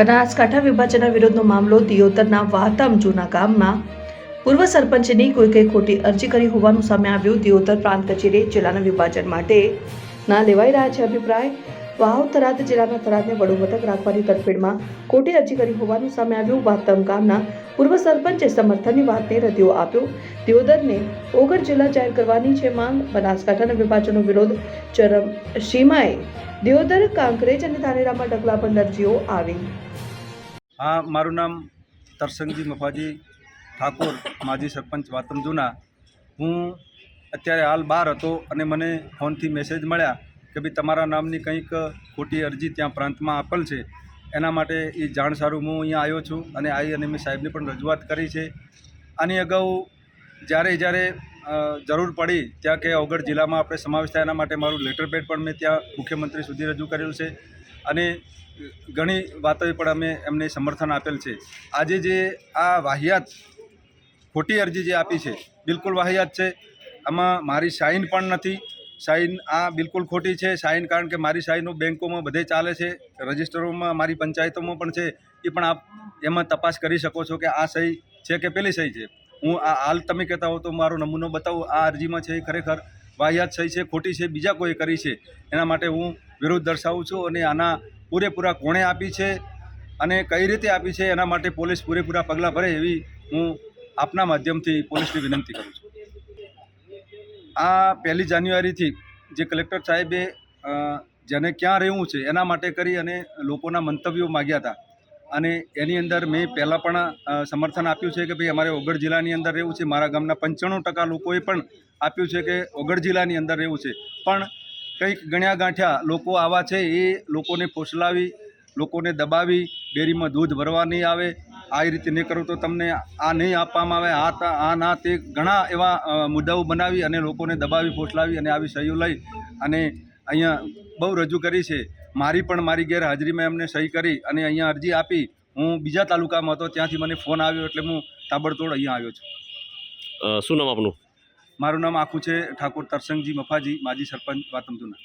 બનાસકાંઠા વિભાજનના વિરોધનો મામલો દિયોતરના વાતમ જૂના ગામમાં પૂર્વ સરપંચની કોઈ કઈ ખોટી અરજી કરી હોવાનું સામે આવ્યું. દિયોતર પ્રાંત કચેરી જિલ્લાના વિભાજન માટે ના લેવાઈ રહ્યા છે અભિપ્રાય. વાવ થરાદ જિલ્લાના થરાદને વડુ મથક રાખવાની તરફેણમાં કોર્ટે અરજી કરી હોવાનું સામે આવ્યું. વાતમ ગામના પૂર્વ સરપંચે સમર્થનની વાતને રદિયો આપ્યો. દિયોદરને ઓગર જિલ્લા જાહેર કરવાની છે માંગ. બનાસકાંઠાના વિભાજનનો વિરોધ ચરમ સીમાએ દિયોદર, કાંકરેજ અને ધાનેરામાં ડગલા પણ અરજીઓ આવી. હા, મારું નામ તરસંગજી મફાજી ઠાકોર, માજી સરપંચ વાતમ જૂના. હું અત્યારે હાલ બહાર હતો અને મને ફોનથી મેસેજ મળ્યા કે ભાઈ તમારા નામની કંઈક ખોટી અરજી ત્યાં પ્રાંતમાં આપેલ છે, એના માટે એ જાણ સારું હું અહીંયા આવ્યો છું અને આવી અને મેં સાહેબને પણ રજૂઆત કરી છે. આની અગાઉ જ્યારે જ્યારે જરૂર પડી ત્યાં કે અવગઢ જિલ્લામાં આપણે સમાવેશ થાય એના માટે મારું લેટર પેડ પણ મેં ત્યાં મુખ્યમંત્રી સુધી રજૂ કરેલું છે અને ઘણી વાતોએ પણ અમે એમને સમર્થન આપેલ છે. આજે જે આ વાહિયાત ખોટી અરજી જે આપી છે, બિલકુલ વાહિયાત છે. આમાં મારી સાઇન પણ નથી. સાઇન આ બિલકુલ ખોટી છે. સાઇન કારણ કે મારી સાઇનો બેન્કોમાં બધે ચાલે છે. રજિસ્ટરોમાં, મારી પંચાયતોમાં પણ છે. એ પણ આપ એમાં તપાસ કરી શકો છો કે આ સહી છે કે પેલી સહી છે. હું આ હાલ તમે કહેતા હો તો મારો નમૂનો બતાવું. આ અરજીમાં છે એ ખરેખર વાહિયાત સહી છે, ખોટી છે, બીજા કોઈ કરી છે. એના માટે હું વિરોધ દર્શાવું છું અને આના પૂરેપૂરા કોણે આપી છે અને કઈ રીતે આપી છે એના માટે પોલીસ પૂરેપૂરા પગલાં ભરે એવી હું આપના માધ્યમથી પોલીસને વિનંતી કરું છું. આ પહેલી જાન્યુઆરીથી જે કલેક્ટર સાહેબે જેને ક્યાં રહેવું છે, એના માટે કરી અને લોકોના મંતવ્યો માગ્યા હતા. અને એની અંદર મેં પહેલાં પણ સમર્થન આપ્યું છે કે ભાઈ અમારે ઓગળ જિલ્લાની અંદર રહેવું છે. મારા ગામના પંચાણું ટકા લોકોએ પણ આપ્યું છે કે ઓગળ જિલ્લાની અંદર રહેવું છે. પણ કંઈક ગણ્યા ગાંઠ્યા લોકો આવા છે, એ લોકોને ફોસલાવી, લોકોને દબાવી, ડેરીમાં દૂધ ભરવા નહીં આવે આ રીતે નહીં કરું તો તમને આ નહીં આપવામાં આવે. આ આ ના તે ઘણા એવા મુદ્દાઓ બનાવી અને લોકોને દબાવી ફોસલાવી અને આવી સહીઓ લઈ અને અહીંયા બહુ રજૂ કરી છે. મારી પણ મારી ગેરહાજરીમાં એમને સહી કરી અને અહીંયા અરજી આપી. હું બીજા તાલુકામાં હતો ત્યાંથી મને ફોન આવ્યો એટલે હું તાબડતોડ અહીંયા આવ્યો છું. શું નામ આપનું? મારું નામ આખું છે ઠાકોર તરસંગજી મફાજી માજી સરપંચ વાતમતુના